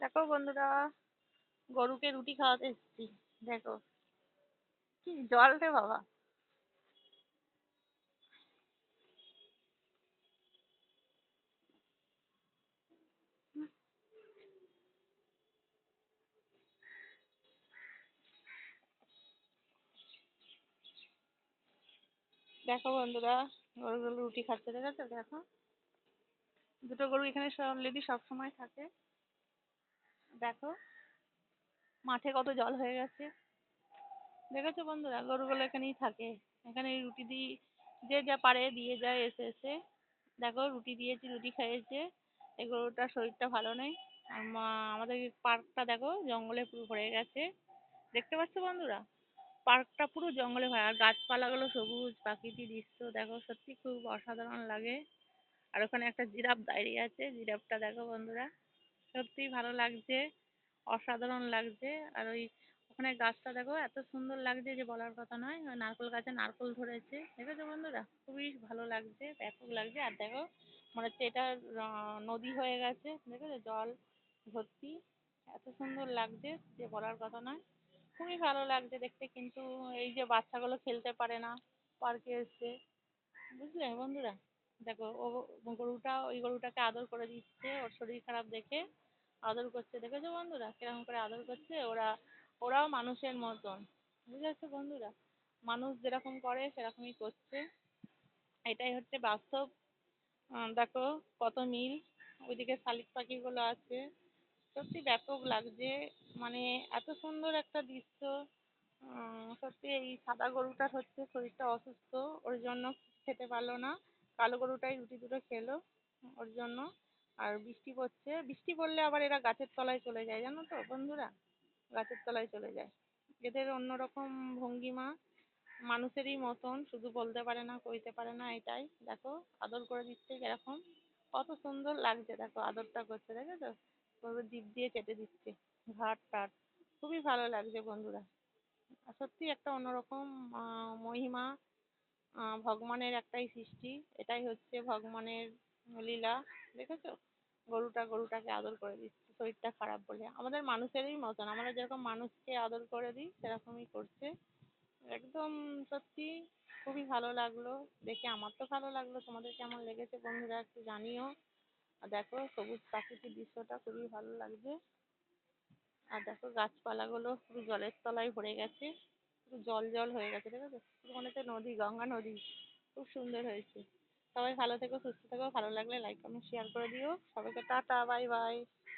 দেখো বন্ধুরা, গরুকে রুটি খাওয়াতে এসেছি। দেখো, কি জল রে বাবা। দেখো বন্ধুরা, গরুগুলো রুটি খাচ্ছে দেখেছ দেখো, দুটো গরু এখানে অলরেডি সব সময় থাকে। দেখো, মাঠে কত জল হয়ে গেছে। দেখেছ বন্ধুরা, গরুগুলো এখানেই থাকে। এখানে রুটি দিই যে যা পারে দিয়ে যায় এসে এসে। দেখো, রুটি দিয়েছি, রুটি খেয়েছে এই গরুটার শরীরটা ভালো নেই। আর আমাদের পার্কটা দেখো, জঙ্গলে পুরো ভরে গেছে। দেখতে পাচ্ছ বন্ধুরা? পার্কটা পুরো জঙ্গলে ভরা। আর গাছপালাগুলো সবুজ, প্রাকৃতিক দৃশ্য। দেখো, সত্যি খুব অসাধারণ লাগে। আর ওখানে একটা জিরাফ দাঁড়িয়ে আছে। জিরাফটা দেখো বন্ধুরা। সত্যিই ভালো লাগছে, অসাধারণ লাগছে। আর ওই ওখানে গাছটা দেখো, এত সুন্দর লাগছে যে বলার কথা নয়। নারকেল গাছে নারকেল ধরেছে। দেখেছ বন্ধুরা? খুবই ভালো লাগছে, ব্যাপক লাগছে। আর দেখো, মনে হচ্ছে এটা নদী হয়ে গেছে। দেখেছ? জল ভর্তি। এত সুন্দর লাগছে যে বলার কথা নয়। খুবই ভালো লাগছে দেখতে, কিন্তু এই যে বাচ্চাগুলো খেলতে পারে না, পার্কে এসে বুঝলে বন্ধুরা? দেখো, ও গরুটা, ওই গরুটাকে আদর করে দিচ্ছে, ওর শরীর খারাপ দেখে আদর করছে। দেখেছ বন্ধুরা, কীরকম করে আদর করছে? ওরা, ওরাও মানুষের মতন। বুঝেছ বন্ধুরা? মানুষ যেরকম করে, সেরকমই করছে। এটাই হচ্ছে বাস্তব। দেখো কত মিল। ওইদিকে শালিক পাখিগুলো আছে। সত্যি ব্যাপক লাগছে। মানে এত সুন্দর একটা দৃশ্য। সত্যি এই সাদা গরুটার হচ্ছে শরীরটা অসুস্থ। ওর জন্য খেতে পারল না। কালো গরুটাই রুটি দুটো খেলো ওর জন্য। আর বৃষ্টি পড়ছে। বৃষ্টি পড়লে আবার এরা গাছের তলায় চলে যায়, জানো তো বন্ধুরা? গাছের তলায় চলে যায়। এদের অন্যরকম ভঙ্গিমা, মানুষেরই মতন, শুধু বলতে পারে না, কইতে পারে না, এটাই। দেখো, আদর করে দিচ্ছে এরকম কত সুন্দর লাগছে, দেখো, আদরটা করছে, দেখেছ? ওভাবে জিভ দিয়ে চেটে দিচ্ছে, ঘাট টাট। খুবই ভালো লাগছে বন্ধুরা। সত্যি একটা অন্যরকম মহিমা ভগবানের একটাই সৃষ্টি। এটাই হচ্ছে ভগবানের লীলা, দেখেছ? গরুটা গরুটাকে আদর করে দিচ্ছে, শরীরটা খারাপ বলে। আমাদের মানুষেরই মতন, আমরা যেরকম মানুষকে আদর করে দিই, সেরকমই করছে। একদম সত্যি খুবই ভালো লাগল, দেখে আমার তো ভালো লাগল। তোমাদের কেমন লেগেছে বন্ধুরা একটু জানিও। আর দেখো, সবুজ প্রাকৃতিক দৃশ্যটা খুবই ভালো লাগছে। আর দেখো, গাছপালাগুলো পুরো জলের তলায় ভরে গেছে। জল জল হয়ে গেছে, ঠিক আছে? পুরো মনে হচ্ছে নদী, গঙ্গা নদী, খুব সুন্দর হয়েছে। সবাই ভালো থেকো, সুস্থ থেকো, ভালো লাগলে লাইক কমেন্ট শেয়ার করে দিও। সবাইকে টাটা বাই বাই